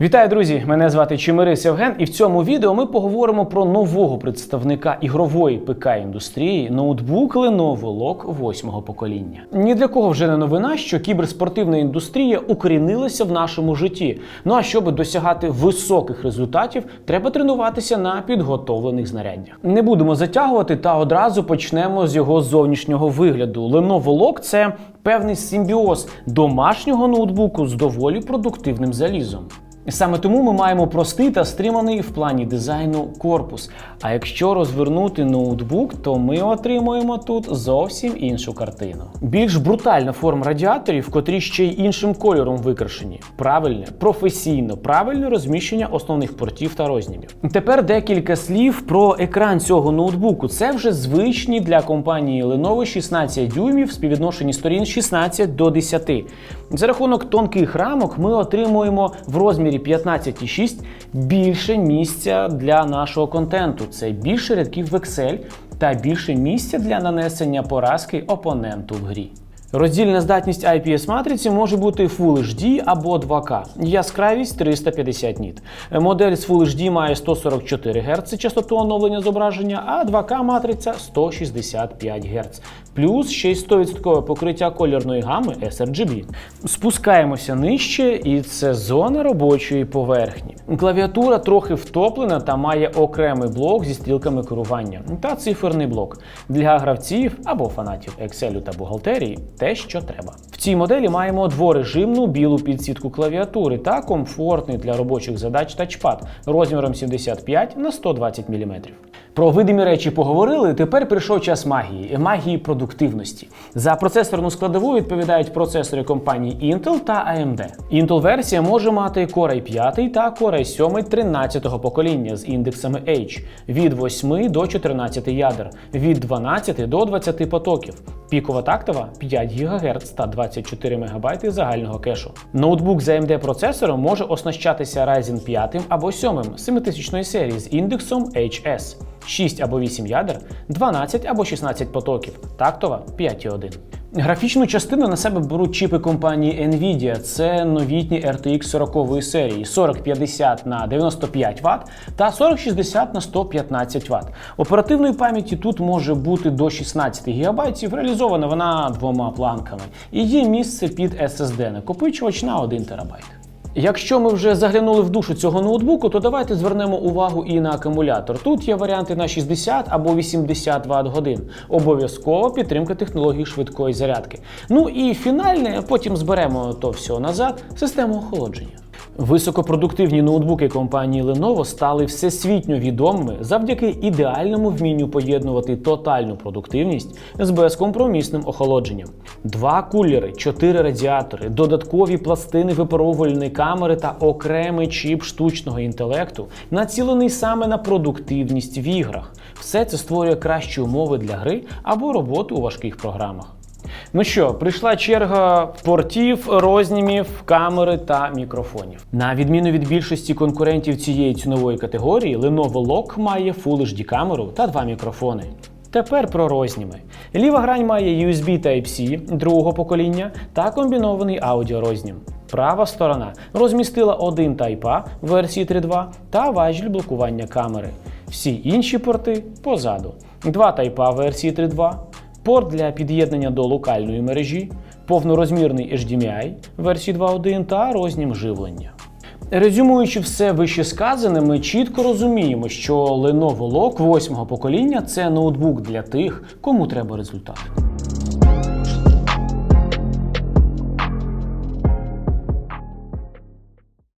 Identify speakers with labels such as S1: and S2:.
S1: Вітаю, друзі! Мене звати Чимирис Євген, і в цьому відео ми поговоримо про нового представника ігрової ПК індустрії ноутбук Lenovo Log 8 покоління. Ні для кого вже не новина, що кіберспортивна індустрія укорінилася в нашому житті. Ну а щоб досягати високих результатів, треба тренуватися на підготовлених знаряддях. Не будемо затягувати та одразу почнемо з його зовнішнього вигляду. Lenovo Log – це певний симбіоз домашнього ноутбуку з доволі продуктивним залізом. Саме тому ми маємо простий та стриманий в плані дизайну корпус. А якщо розвернути ноутбук, то ми отримуємо тут зовсім іншу картину. Більш брутальна форма радіаторів, котрі ще й іншим кольором викрашені. Правильне, професійно, правильне розміщення основних портів та рознімів. Тепер декілька слів про екран цього ноутбуку. Це вже звичні для компанії Lenovo 16 дюймів в співвідношенні сторін 16 до 10. За рахунок тонких рамок ми отримуємо в розмірі 15,6 більше місця для нашого контенту. Це більше рядків в Excel та більше місця для нанесення поразки опоненту в грі. Роздільна здатність IPS матриці може бути Full HD або 2К, яскравість 350 ніт. Модель з Full HD має 144 Гц частоту оновлення зображення, а 2К матриця 165 Гц. Плюс ще й 100% покриття кольорної гами sRGB. Спускаємося нижче, і це зона робочої поверхні. Клавіатура трохи втоплена та має окремий блок зі стрілками керування та циферний блок для гравців або фанатів Excel та бухгалтерії те, що треба. В цій моделі маємо дворежимну білу підсвітку клавіатури та комфортний для робочих задач тачпад розміром 75 на 120 мм. Про видимі речі поговорили. Тепер прийшов час магії магії продуктивності. За процесорну складову відповідають процесори компаній Intel та AMD. Intel версія може мати Core i5 та Core i7 13-го покоління з індексами H від 8 до 14 ядер, від 12 до 20 потоків. Пікова тактова 5 ГГц та 24 МБ загального кешу. Ноутбук з AMD процесором може оснащатися Ryzen 5 або 7 7000 серії з індексом HS. 6 або 8 ядер, 12 або 16 потоків, тактова 5,1. Графічну частину на себе беруть чіпи компанії Nvidia. Це новітні RTX 40 серії 4050 на 95 Вт та 4060 на 115 Вт. Оперативної пам'яті тут може бути до 16 ГБ, реалізована вона двома планками. І є місце під SSD накопичувач на 1 ТБ. Якщо ми вже заглянули в душу цього ноутбуку, то давайте звернемо увагу і на акумулятор. Тут є варіанти на 60 або 80 Вт годин. Обов'язково підтримка технології швидкої зарядки. Ну і фінальне, потім зберемо то все назад, систему охолодження. Високопродуктивні ноутбуки компанії Lenovo стали всесвітньо відомими завдяки ідеальному вмінню поєднувати тотальну продуктивність з безкомпромісним охолодженням. Два кулери, чотири радіатори, додаткові пластини випаровувальної камери та окремий чіп штучного інтелекту, націлений саме на продуктивність в іграх. Все це створює кращі умови для гри або роботи у важких програмах. Ну що, прийшла черга портів, рознімів, камери та мікрофонів. На відміну від більшості конкурентів цієї цінової категорії, Lenovo Log має Full HD камеру та два мікрофони. Тепер про розніми. Ліва грань має USB Type-C другого покоління та комбінований аудіорознім. Права сторона розмістила один Type-A версії 3.2 та важіль блокування камери. Всі інші порти позаду. Два Type-A версії 3.2, порт для під'єднання до локальної мережі, повнорозмірний HDMI версії 2.1 та рознім живлення. Резюмуючи все вищесказане, ми чітко розуміємо, що Lenovo Log 8 покоління це ноутбук для тих, кому треба результат.